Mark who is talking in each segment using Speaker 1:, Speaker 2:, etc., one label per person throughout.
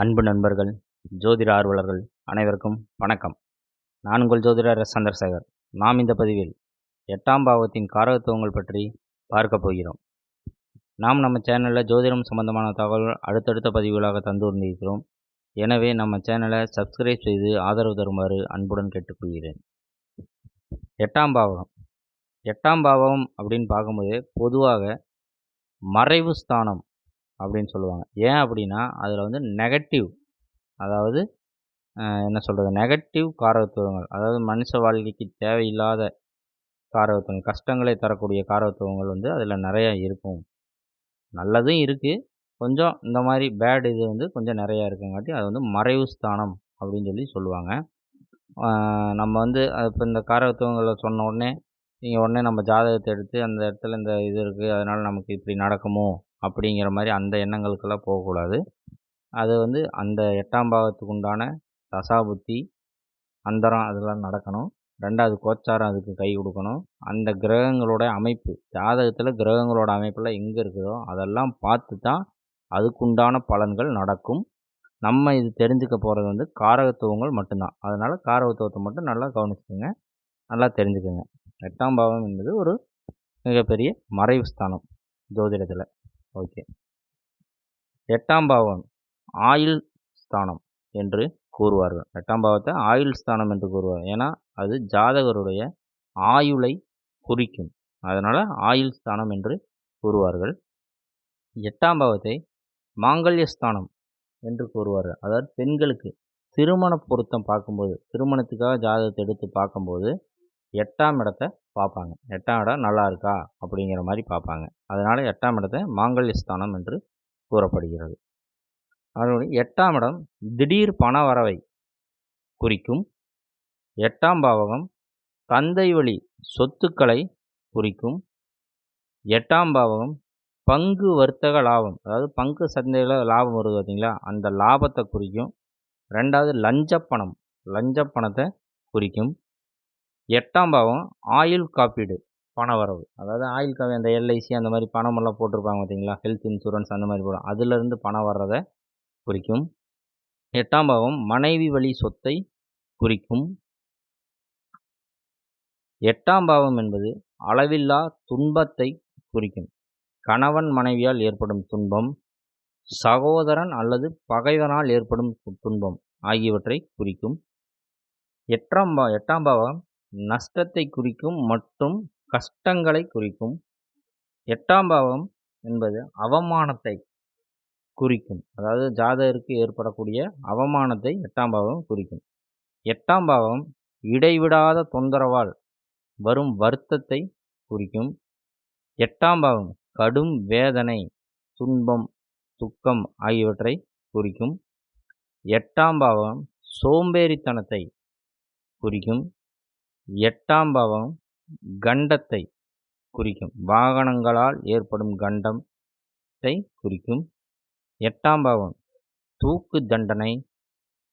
Speaker 1: அன்பு நண்பர்கள் ஜோதிட ஆர்வலர்கள் அனைவருக்கும் வணக்கம். நான் உங்கள் ஜோதிடர் எஸ். சந்திரசேகர். நாம் இந்த பதிவில் எட்டாம் பாவத்தின் காரகத்துவங்கள் பற்றி பார்க்க போகிறோம். நாம் நம்ம சேனலில் ஜோதிடம் சம்பந்தமான தகவல் அடுத்தடுத்த பதிவுகளாக தந்து வந்திருக்கிறோம் எனவே நம்ம சேனலை சப்ஸ்கிரைப் செய்து ஆதரவு தருமாறு அன்புடன் கேட்டுக்கொள்கிறேன். எட்டாம் பாவகம். எட்டாம் பாவம் அப்படின்னு பார்க்கும்போது பொதுவாக மறைவு ஸ்தானம் அப்படின்னு சொல்லுவாங்க. ஏன் அப்படின்னா அதில் வந்து நெகட்டிவ் அதாவது என்ன சொல்கிறது நெகட்டிவ் காரகத்துவங்கள் அதாவது மனுஷ வாழ்க்கைக்கு தேவையில்லாத காரகத்துவங்கள் கஷ்டங்களை தரக்கூடிய காரகத்துவங்கள் வந்து அதில் நிறையா இருக்கும். நல்லதும் இருக்குது கொஞ்சம் இந்த மாதிரி பேட் இது வந்து கொஞ்சம் நிறையா இருக்குங்காட்டி அது வந்து மறைவு ஸ்தானம் அப்படின்னு சொல்லி சொல்லுவாங்க. நம்ம வந்து இப்போ இந்த காரகத்துவங்களை சொன்ன உடனே நீங்கள் உடனே நம்ம ஜாதகத்தை எடுத்து அந்த இடத்துல இந்த இது இருக்குது அதனால் நமக்கு இப்படி நடக்குமோ? அப்படிங்கிற மாதிரி அந்த எண்ணங்களுக்கெல்லாம் போகக்கூடாது. அது வந்து அந்த எட்டாம் பாவத்துக்கு உண்டான தசாபுத்தி அந்தரம் அதெல்லாம் நடக்கணும். ரெண்டாவது கோச்சாரம் அதுக்கு கை கொடுக்கணும். அந்த கிரகங்களோட அமைப்பு ஜாதகத்தில் கிரகங்களோட அமைப்பெல்லாம் எங்கே இருக்குதோ அதெல்லாம் பார்த்து தான் அதுக்குண்டான பலன்கள் நடக்கும். நம்ம இது தெரிஞ்சுக்க போகிறது வந்து காரகத்துவங்கள் மட்டும்தான். அதனால் காரகத்துவத்தை மட்டும் நல்லா கவனிச்சுக்கோங்க. நல்லா தெரிஞ்சுக்கோங்க. எட்டாம் பாவம் என்பது ஒரு மிகப்பெரிய மறைவு ஸ்தானம் ஜோதிடத்தில். ஓகே. எட்டாம் பாவம் ஆயுள் ஸ்தானம் என்று கூறுவார்கள். எட்டாம் பாவத்தை ஆயுள் ஸ்தானம் என்று கூறுவார் ஏன்னா அது ஜாதகருடைய ஆயுளை குறிக்கும். அதனால் ஆயுள் ஸ்தானம் என்று கூறுவார்கள். எட்டாம் பாவத்தை மாங்கல்ய ஸ்தானம் என்று கூறுவார்கள். அதாவது பெண்களுக்கு திருமண பொருத்தம் பார்க்கும்போது திருமணத்துக்காக ஜாதகத்தை எடுத்து பார்க்கும்போது எட்டாம் இடத்தை பார்ப்பாங்க. எட்டாம் இடம் நல்லா இருக்கா? அப்படிங்கிற மாதிரி பார்ப்பாங்க. அதனால் எட்டாம் இடத்தை மாங்கல்ய ஸ்தானம் என்று கூறப்படுகிறது. அதனுடைய எட்டாம் இடம் திடீர் பண வரவை குறிக்கும். எட்டாம் பாவகம் தந்தை வழி சொத்துக்களை குறிக்கும். எட்டாம் பாவகம் பங்கு வர்த்தக லாபம் அதாவது பங்கு சந்தையில் லாபம் வருது பார்த்தீங்களா? அந்த லாபத்தை குறிக்கும். ரெண்டாவது லஞ்சப்பணம் லஞ்சப்பணத்தை குறிக்கும். எட்டாம் பாவம் ஆயுள் காப்பீடு பணவரவு அதாவது ஆயுள் காவி அந்த எல்ஐசி அந்த மாதிரி பணமெல்லாம் போட்டிருப்பாங்க பார்த்தீங்களா? ஹெல்த் இன்சூரன்ஸ் அந்த மாதிரி போடும் அதுலேருந்து பணம் வர்றதை குறிக்கும். எட்டாம் பாவம் மனைவி வழி சொத்தை குறிக்கும். எட்டாம் பாவம் என்பது அளவில்லா துன்பத்தை குறிக்கும். கணவன் மனைவியால் ஏற்படும் துன்பம் சகோதரன் அல்லது பகைவனால் ஏற்படும் துன்பம் ஆகியவற்றை குறிக்கும். எட்டாம் பா எட்டாம் பாவம் நஷ்டத்தை குறிக்கும் மற்றும் கஷ்டங்களை குறிக்கும். எட்டாம் பாவம் என்பது அவமானத்தை குறிக்கும். அதாவது ஜாதகருக்கு ஏற்படக்கூடிய அவமானத்தை எட்டாம் பாவம் குறிக்கும். எட்டாம் பாவம் இடைவிடாத தொந்தரவால் வரும் வருத்தத்தை குறிக்கும். எட்டாம் பாவம் கடும் வேதனை துன்பம் துக்கம் ஆகியவற்றை குறிக்கும். எட்டாம் பாவம் சோம்பேறித்தனத்தை குறிக்கும். எட்டாம் பாவம் கண்டத்தை குறிக்கும். வாகனங்களால் ஏற்படும் கண்டத்தை குறிக்கும். எட்டாம் பாவம் தூக்கு தண்டனை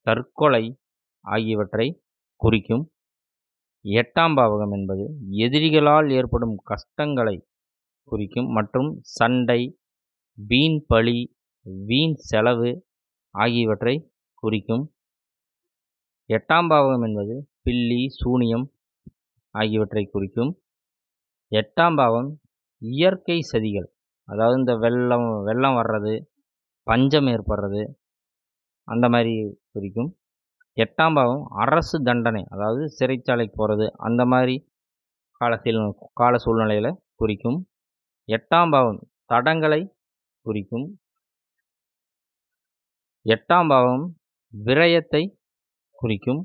Speaker 1: தற்கொலை ஆகியவற்றை குறிக்கும். எட்டாம் பாவகம் என்பது எதிரிகளால் ஏற்படும் கஷ்டங்களை குறிக்கும் மற்றும் சண்டை வீண் பழி வீண் செலவு ஆகியவற்றை குறிக்கும். எட்டாம் பாவகம் என்பது பில்லி சூனியம் ஆகியவற்றை குறிக்கும் எட்டாம் பாவம் இயற்கை சதிகள். அதாவது இந்த வெள்ளம் வெள்ளம் வர்றது பஞ்சம் ஏற்படுறது அந்த மாதிரி குறிக்கும். எட்டாம் பாவம் அரசு தண்டனை. அதாவது சிறைச்சாலைக்கு போகிறது அந்த மாதிரி காலத்தில் கால சூழ்நிலையில் குறிக்கும். எட்டாம் பாவம் தடங்களை குறிக்கும். எட்டாம் பாவம் விரயத்தை குறிக்கும்.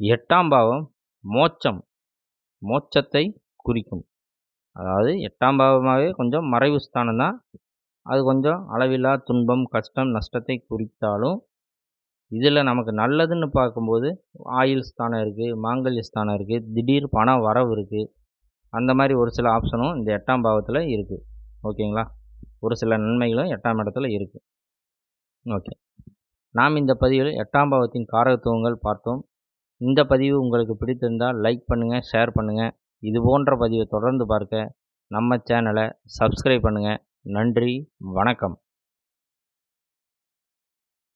Speaker 1: எட்டாம் பாவம் மோட்சம். மோட்சத்தை குறிக்கும். அதாவது எட்டாம் பாவமாகவே கொஞ்சம் மறைவு ஸ்தானம் தான். அது கொஞ்சம் அளவில்லா துன்பம் கஷ்டம் நஷ்டத்தை குறித்தாலும் இதில் நமக்கு நல்லதுன்னு பார்க்கும்போது ஆயுள் ஸ்தானம் இருக்குது மாங்கல்ய ஸ்தானம் இருக்குது திடீர் பண வரவு இருக்குது அந்த மாதிரி ஒரு சில ஆப்ஷனும் இந்த எட்டாம் பாவத்தில் இருக்குது ஓகேங்களா? ஒரு சில நன்மைகளும் எட்டாம் இடத்துல இருக்குது ஓகே. நாம் இந்த பதிவில் எட்டாம் பாவத்தின் காரகத்துவங்கள் பார்த்தோம். இந்த பதிவு உங்களுக்கு பிடித்திருந்தால் லைக் பண்ணுங்கள் ஷேர் பண்ணுங்கள் இது போன்ற பதிவை தொடர்ந்து பார்க்க நம்ம சேனலை சப்ஸ்கிரைப் பண்ணுங்கள் நன்றி வணக்கம்.